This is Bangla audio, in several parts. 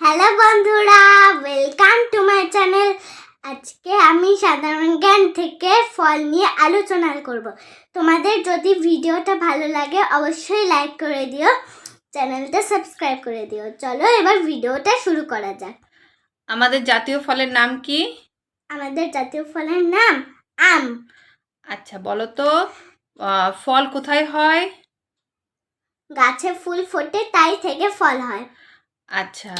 হ্যালো বন্ধুরা ওয়েলকাম টু মাই চ্যানেল আজকে আমি সাধারণ জ্ঞান থেকে ফল নিয়ে আলোচনা করব। তোমাদের যদি ভিডিওটা ভালো লাগে অবশ্যই লাইক করে দিও চ্যানেলটা সাবস্ক্রাইব করে দিও। চলো এবার ভিডিওটা শুরু করা যাক। আমাদের জাতীয় ফলের নাম কি? আমাদের জাতীয় ফলের নাম আম। আচ্ছা বলো তো আহ, ফল কোথায় হয়? গাছে ফুল ফোটে তাই থেকে ফল হয়। আচ্ছা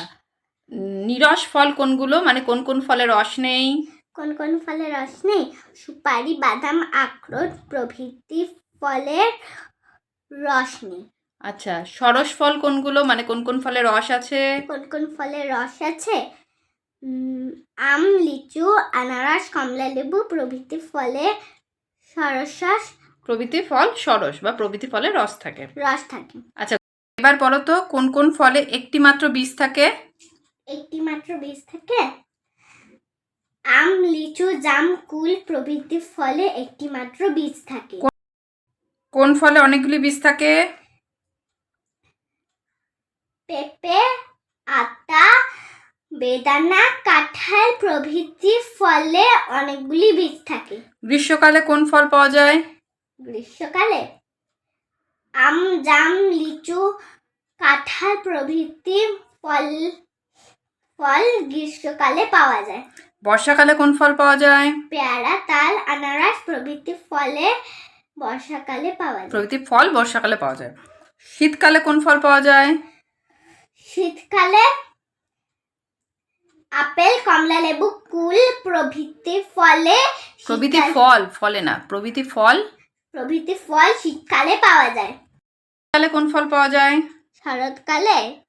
নিরস ফল কোনগুলো? মানে কোন কোন ফলে রস নেই? কোন কোন ফলের রস নেই? সুপারি বাদাম আখরোট প্রভৃতি ফলের রস নেই। আচ্ছা সরস ফল কোনগুলো? মানে কোন কোন ফলে রস আছে? কোন কোন ফলের রস আছে? আম লিচু আনারস কমলা লেবু প্রভৃতি ফলে সরস রস প্রভৃতি ফল সরস বা প্রভৃতি ফলে রস থাকে। রস থাকে। আচ্ছা এবার বলো তো কোন কোন ফলে একটি মাত্র বীজ থাকে? একটি মাত্র বীজ থাকে। আম লিচু জাম কুল প্রভৃতি ফলে একটি মাত্র বীজ থাকে। কোন ফলে অনেকগুলি বীজ থাকে? পেঁপে আতা বেদানা কাঁঠাল প্রভৃতি ফলে অনেকগুলি বীজ থাকে। গ্রীষ্মকালে কোন ফল পাওয়া যায়? গ্রীষ্মকালে আম জাম লিচু কাঁঠাল প্রভৃতি ফল ফল গ্রীষ্মকালে পাওয়া যায়। বর্ষাকালে কোন ফল পাওয়া যায়? পেয়ারা তাল আনারস প্রভৃতি ফলে বর্ষাকালে পাওয়া যায়। প্রভৃতি ফল বর্ষাকালে পাওয়া যায়। শীতকালে কোন ফল পাওয়া যায়? শীতকালে আপেল কমলা লেবু কুল প্রভৃতি ফলে প্রভৃতি শীতকাল- ফল ফলে না প্রভৃতি ফল? প্রভৃতি ফল শীতকালে পাওয়া যায়। কালে কোন ফল পাওয়া যায়? শরৎকালে?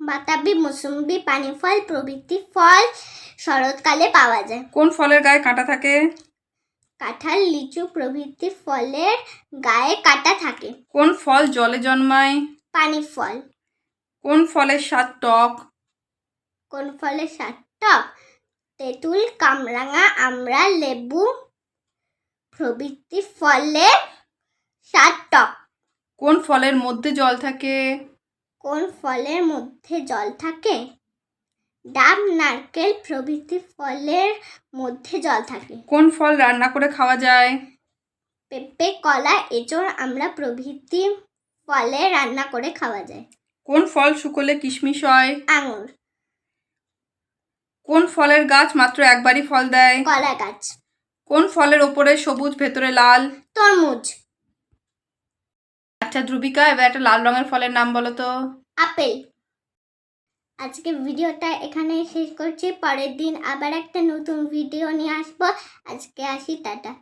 বাতাবি মুসুম্বি পানি ফল প্রভৃতি ফল শরৎকালে পাওয়া যায়। কোন ফলের গায়ে কাঁটা থাকে? কাঁঠাল লিচু প্রভৃতি ফলের গায়ে কাঁটা থাকে। কোন ফল জলে জন্মায়? পানি ফল কোন ফলের স্বাদ টক? কোন ফলের স্বাদ টক? তেঁতুল কামরাঙা আমড়া লেবু প্রভৃতি ফলে স্বাদ টক। কোন ফলের মধ্যে জল থাকে? কোন ফলের মধ্যে জল থাকে? ডাব নারকেল প্রভৃতি ফলের মধ্যে জল থাকে। কোন ফল রান্না করে খাওয়া যায়? পেঁপে কলা এঁচড় আমরা প্রভৃতি ফলে রান্না করে খাওয়া যায়। কোন ফল শুকোলে কিশমিশ হয়? আঙুর। কোন ফলের গাছ মাত্র একবারই ফল দেয়? কলা গাছ কোন ফলের ওপরে সবুজ ভেতরে লাল? তরমুজ। আচ্ছা ধ্রুবিকা, এবার একটা লাল রঙের ফলের নাম বলো তো। আপেল। আজকে ভিডিওটা এখানে শেষ করছি। পরের দিন আবার একটা নতুন ভিডিও নিয়ে আসব। আজকে আসি, টাটা।